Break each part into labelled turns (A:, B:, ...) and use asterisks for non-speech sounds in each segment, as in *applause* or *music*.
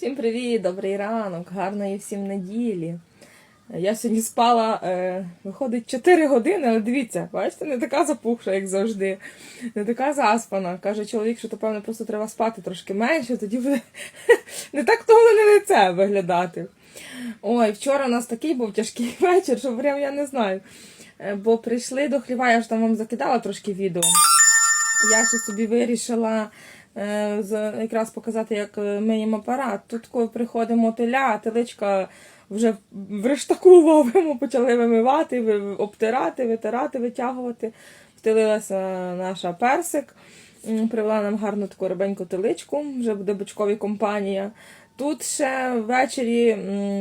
A: Всім привіт, добрий ранок, гарної всім неділі. Я сьогодні спала, е, виходить, 4 години, але дивіться, бачите, не така запухша, як завжди, не така заспана. Каже чоловік, що то, певно, просто треба спати трошки менше, тоді буде *laughs* не так втомлене лице виглядати. Ой, вчора у нас такий був тяжкий *laughs* вечір, що прям я не знаю. Е, Бо прийшли до хліва, я ж там вам закидала трошки відео. Я ще собі вирішила якраз показати, як е, миємо апарат. Тут коли приходить мотиля, а теличка вже в рештаку *laughs* ловимо, почали вимивати, ви- обтирати, витирати, витягувати. Втелилася наша персик, привела нам гарну таку рибеньку теличку, вже буде бочкові компанія. Тут ще ввечері,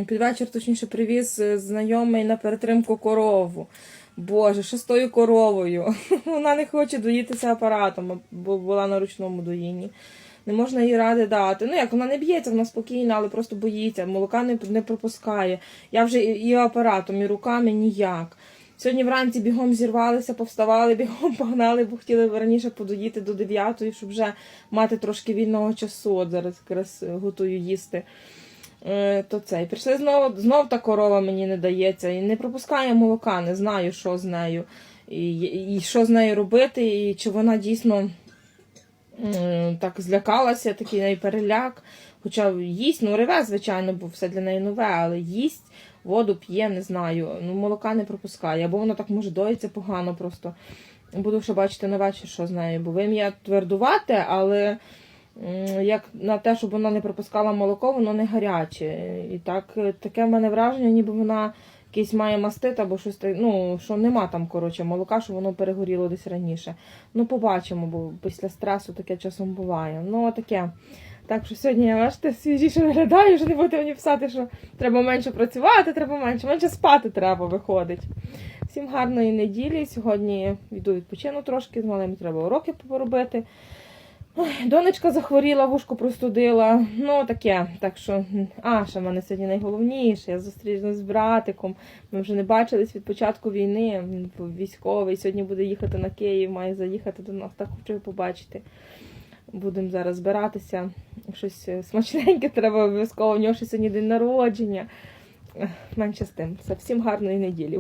A: під вечір точніше, привіз е, знайомий на перетримку корову. Боже, що з тою коровою? *laughs* Вона не хоче доїтися апаратом, бо була на ручному доїнні. Не можна їй ради дати. Ну як вона не б'ється, вона спокійна, але просто боїться, молока не, не пропускає. Я вже і, апаратом, і руками ніяк. Сьогодні вранці бігом зірвалися, повставали, *laughs* бігом погнали, бо хотіли раніше подоїти до 9, щоб вже мати трошки вільного часу. От зараз якраз е, готую їсти. Е, то цей. Прийшли знову, знов та корова мені не дається. І не пропускає молока, не знаю, що з нею. І, і що з нею робити, і чи вона дійсно так злякалася, такий неї переляк. Хоча їсть, ну реве, звичайно, бо все для неї нове, але їсть, воду п'є, не знаю. Ну, молока не пропускає, або воно так може доїться погано просто. Буду ще бачити на вечір, що з нею. Бо вим'я твердувате, але як на те, щоб вона не пропускала молоко, воно не гаряче. І так, е, таке в мене враження, ніби вона якийсь має мастит або щось ну, що нема там, коротше, молока, що воно перегоріло десь раніше. Ну, побачимо, бо після стресу таке часом буває. Ну, таке. Так що сьогодні я бачите, свіжіше виглядаю, вже не будете мені писати, що треба менше працювати, треба менше, менше спати треба, виходить. Всім гарної неділі. Сьогодні йду відпочину трошки, з малими треба уроки поробити. Донечка захворіла, вушко простудила. Ну таке. Так що, а, ще в мене сьогодні найголовніше. Я зустрінусь з братиком. Ми вже не бачились від початку війни. Він військовий. Сьогодні буде їхати на Київ, має заїхати до нас. Так хочу його побачити. Будемо зараз збиратися. Щось е, смачненьке *laughs* треба обов'язково. У нього ще сьогодні день народження. Менше з тим. Все, всім гарної неділі.